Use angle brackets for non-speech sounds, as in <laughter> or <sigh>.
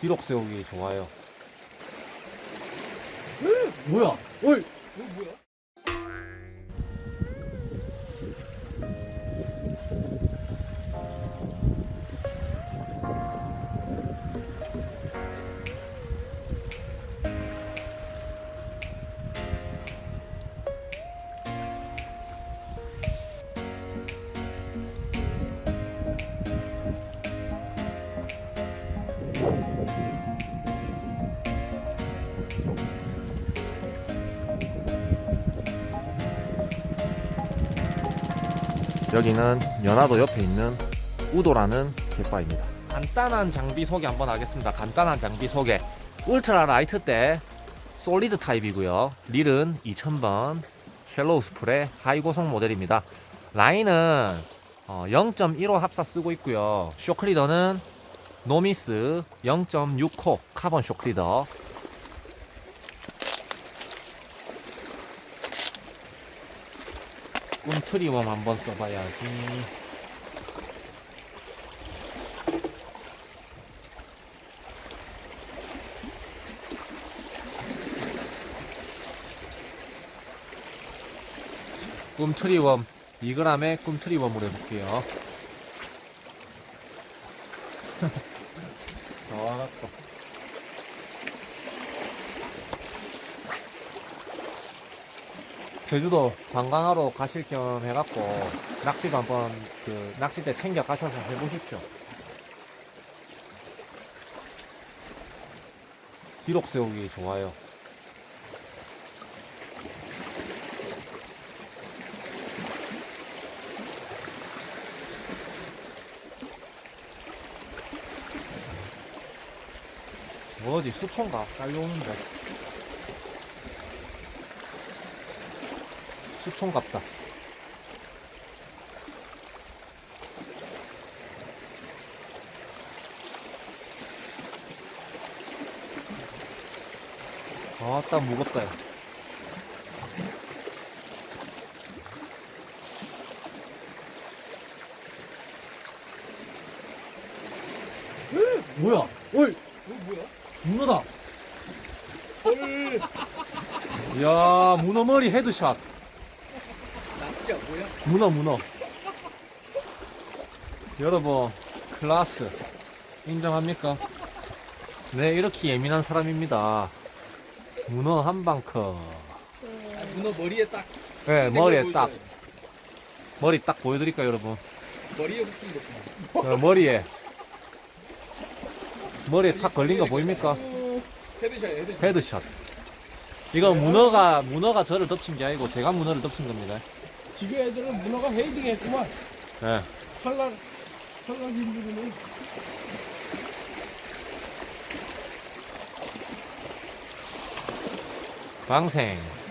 기록 세우기 좋아요. 뭐야? 어이. 여기는 연화도 옆에 있는 우도라는 갯바입니다. 간단한 장비 소개 한번 하겠습니다. 간단한 장비 소개. 울트라 라이트 때 솔리드 타입이고요. 릴은 2000번 쉘로우 스프레 하이 고속 모델입니다. 라인은 어, 0.15 합사 쓰고 있고요. 쇼크리더는 노미스 0.6호 카본 쇼크리더 꿈 트리웜 한번 써봐야지. 꿈트리웜 2g의 꿈트리웜으로 해볼게요. <laughs> 좋아갖고. 제주도 관광하러 가실 겸 해갖고 낚시도 한번 그 낚싯대 챙겨 가셔서 해보십시오. 기록 세우기 좋아요. 뭐 어디 수초인가 깔려오는데 수총 같다. 아따 무겁다. 야. 뭐야? 어이. 이거 뭐야? 문어다. 헐. 야 문어 머리 헤드샷. 문어 문어. 여러분 클라스 인정합니까? 네 이렇게 예민한 사람입니다. 문어 한방커. 아, 문어 머리에 딱. 네 머리에? 딱 머리 딱 보여드릴까요 여러분? 머리에 붙은 거. 봐. 어, 머리에 머리에 탁 걸린 거 보입니까? 헤드샷 헤드샷. 헤드샷. 이거 문어가 문어가 저를 덮친 게 아니고 제가 문어를 덮친 겁니다. 지금 애들은 문어가 헤딩했구만. 네. 탈락 탈락 힘들네. 방생.